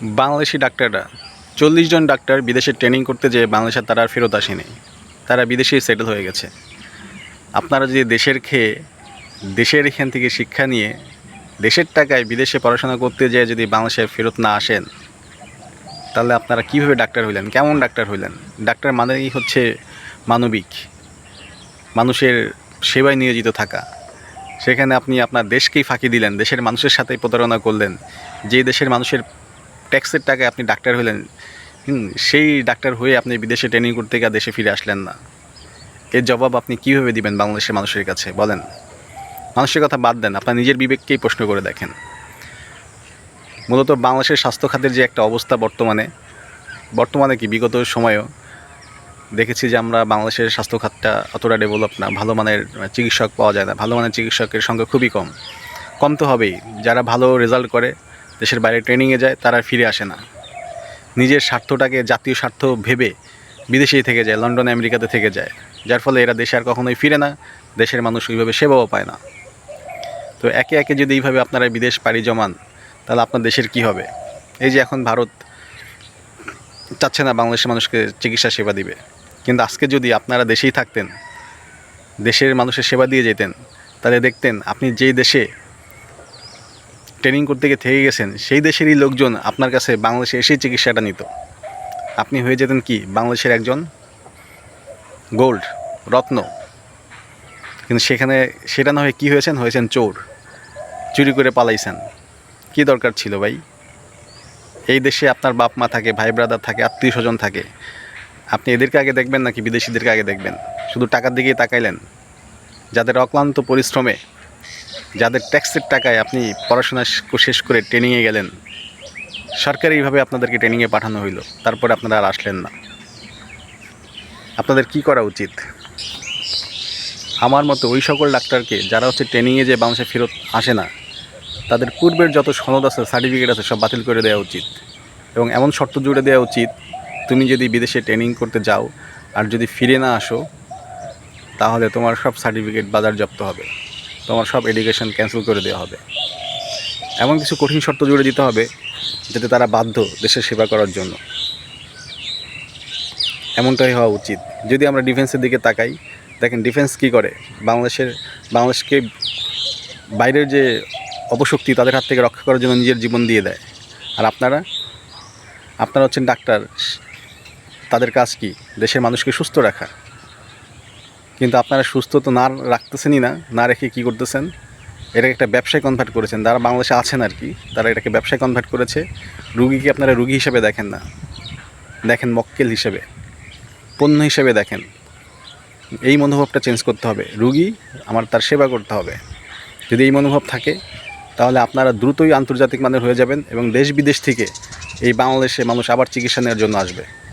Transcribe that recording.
বাংলাদেশি ডাক্তাররা চল্লিশ জন ডাক্তার বিদেশে ট্রেনিং করতে যেয়ে বাংলাদেশে তারা আর ফেরত আসেনি। তারা বিদেশেই সেটেল হয়ে গেছে। আপনারা যদি দেশের খেয়ে, দেশের এখান থেকে শিক্ষা নিয়ে, দেশের টাকায় বিদেশে পড়াশোনা করতে যেয়ে যদি বাংলাদেশে ফেরত না আসেন, তাহলে আপনারা কীভাবে ডাক্তার হইলেন? কেমন ডাক্তার হইলেন? ডাক্তার মানেই হচ্ছে মানবিক, মানুষের সেবায় নিয়োজিত থাকা। সেখানে আপনি আপনার দেশকেই ফাঁকি দিলেন, দেশের মানুষের সাথে প্রতারণা করলেন, যে দেশের মানুষের ট্যাক্সের টাকায় আপনি ডাক্তার হলেন হুম, সেই ডাক্তার হয়ে আপনি বিদেশে ট্রেনিং করতে গিয়ে দেশে ফিরে আসলেন না। এর জবাব আপনি কীভাবে দিবেন বাংলাদেশের মানুষের কাছে? বলেন। মানুষের কথা বাদ দেন আপনার নিজের বিবেককেই প্রশ্ন করে দেখেন। মূলত বাংলাদেশের স্বাস্থ্য খাতের যে একটা অবস্থা বর্তমানে বর্তমানে কি বিগত সময়েও দেখেছি যে আমরা বাংলাদেশের স্বাস্থ্য খাতটা অতটা ডেভেলপ না ভালো মানের চিকিৎসক পাওয়া যায় না ভালো মানের চিকিৎসকের সংখ্যা খুবই কম। কম তো হবেই যারা ভালো রেজাল্ট করে দেশের বাইরে ট্রেনিংয়ে যায়, তারা ফিরে আসে না। নিজের স্বার্থটাকে, জাতীয় স্বার্থ ভেবে বিদেশেই থেকে যায়, লন্ডন, আমেরিকাতে থেকে যায়। যার ফলে এরা দেশে আর কখনোই ফিরে না, দেশের মানুষ ওইভাবে সেবাও পায় না। তো একে একে যদি এইভাবে আপনারা বিদেশ পাড়ি জমান, তাহলে আপনার দেশের কি হবে? এই যে এখন ভারত চাচ্ছে না বাংলাদেশের মানুষকে চিকিৎসা সেবা দিবে। কিন্তু আজকে যদি আপনারা দেশেই থাকতেন, দেশের মানুষের সেবা দিয়ে যেতেন, তাহলে দেখতেন আপনি যেই দেশে ট্রেনিং করতে গিয়ে থেকে গেছেন, সেই দেশেরই লোকজন আপনার কাছে বাংলাদেশে এসেই চিকিৎসাটা নিত। আপনি হয়ে যেতেন কি? বাংলাদেশের একজন গোল্ড, রত্ন। কিন্তু সেখানে, সেটা না হয়ে কী হয়েছেন? হয়েছেন চোর। চুরি করে পালাইছেন। কি দরকার ছিল ভাই? এই দেশে আপনার বাপ মা থাকে, ভাই ব্রাদার থাকে, আত্মীয় স্বজন থাকে। আপনি এদেরকে আগে দেখবেন নাকি বিদেশিদেরকে আগে দেখবেন? শুধু টাকার দিকেই তাকাইলেন? যাদের অক্লান্ত পরিশ্রমে যাদের ট্যাক্সের টাকায় আপনি পড়াশোনা শেষ করে ট্রেনিংয়ে গেলেন, সরকারিভাবে আপনাদেরকে ট্রেনিংয়ে পাঠানো হইল, তারপরে আপনারা আর আসলেন না। আপনাদের কি করা উচিত? আমার মতো ওই সকল ডাক্তারকে যারা হচ্ছে ট্রেনিংয়ে যে বাংলাদেশে ফেরত আসে না, তাদের পূর্বের যত সনদ আছে, সার্টিফিকেট আছে, সব বাতিল করে দেওয়া উচিত। এবং এমন শর্ত জুড়ে দেওয়া উচিত, তুমি যদি বিদেশে ট্রেনিং করতে যাও আর যদি ফিরে না আসো, তাহলে তোমার সব সার্টিফিকেট বাজার জব্দ হবে। তোমার সব এডুকেশন ক্যান্সেল করে দেওয়া হবে। এমন কিছু কঠিন শর্ত জুড়ে দিতে হবে, যাতে তারা বাধ্য দেশের সেবা করার জন্য। এমনটাই হওয়া উচিত। যদি আমরা ডিফেন্সের দিকে তাকাই, দেখেন ডিফেন্স কি করে? বাংলাদেশের, বাংলাদেশকে বাইরের যে অপশক্তি, তাদের হাত থেকে রক্ষা করার জন্য নিজের জীবন দিয়ে দেয়। আর আপনারা? আপনারা হচ্ছেন ডাক্তার তাদের কাজ কি? দেশের মানুষকে সুস্থ রাখা। কিন্তু আপনারা সুস্থ তো না রাখতেছেনই না না রেখে কি করতেছেন? এটাকে একটা ব্যবসায় কনভার্ট করেছেন। যারা বাংলাদেশে আছেন আর কি, তারা এটাকে ব্যবসায় কনভার্ট করেছে। রুগীকে আপনারা রুগী হিসেবে দেখেন না? দেখেন মক্কেল হিসেবে, পণ্য হিসেবে দেখেন। এই মনোভাবটা চেঞ্জ করতে হবে। রুগী, আমার তার সেবা করতে হবে। যদি এই মনোভাব থাকে, তাহলে আপনারা দ্রুতই আন্তর্জাতিক মানের হয়ে যাবেন এবং দেশ বিদেশ থেকে এই বাংলাদেশে মানুষ আবার চিকিৎসা নেওয়ার জন্য আসবে।